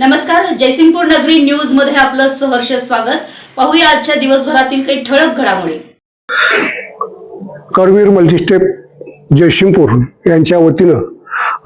नमस्कार जयसिंगपूर नगरी न्यूजमध्ये आपलं सहर्ष स्वागत. पाहूया आजच्या दिवसभरातील काही ठळक घडामोडी. करवीर मल्टीस्टेप जयसिंगपूर यांच्या वतीनं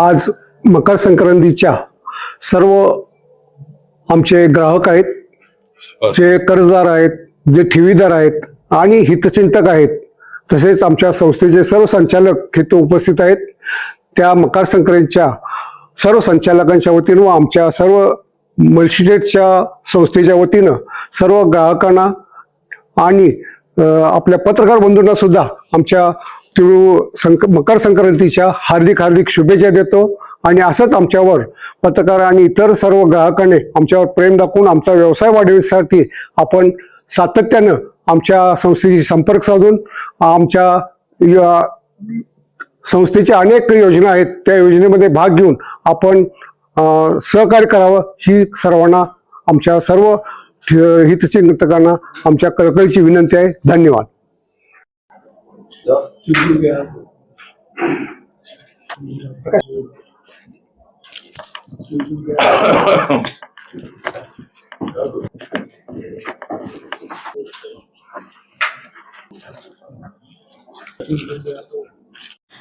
आज मकर संक्रांतीच्या सर्व आमचे ग्राहक आहेत जे कर्जदार आहेत जे ठेवीदार आहेत आणि हितचिंतक आहेत तसेच आमच्या संस्थेचे सर्व संचालक हेतू उपस्थित आहेत. त्या मकर संक्रांतीच्या सर्व संचालकांच्या वतीनं व आमच्या सर्व मल्टीस्टेटच्या संस्थेच्या वतीनं सर्व ग्राहकांना आणि आपल्या पत्रकार बंधूंना सुद्धा आमच्या तिळू संक मकर संक्रांतीच्या हार्दिक हार्दिक शुभेच्छा देतो. आणि असंच आमच्यावर पत्रकार आणि इतर सर्व ग्राहकांनी आमच्यावर प्रेम दाखवून आमचा व्यवसाय वाढविण्यासाठी आपण सातत्यानं आमच्या संस्थेशी संपर्क साधून आमच्या या संस्थेच्या अनेक योजना आहेत त्या योजनेमध्ये भाग घेऊन आपण सहकार्य करावं ही सर्वांना आमच्या सर्व हितचिंतकांना आमच्या कळकळीची विनंती आहे धन्यवाद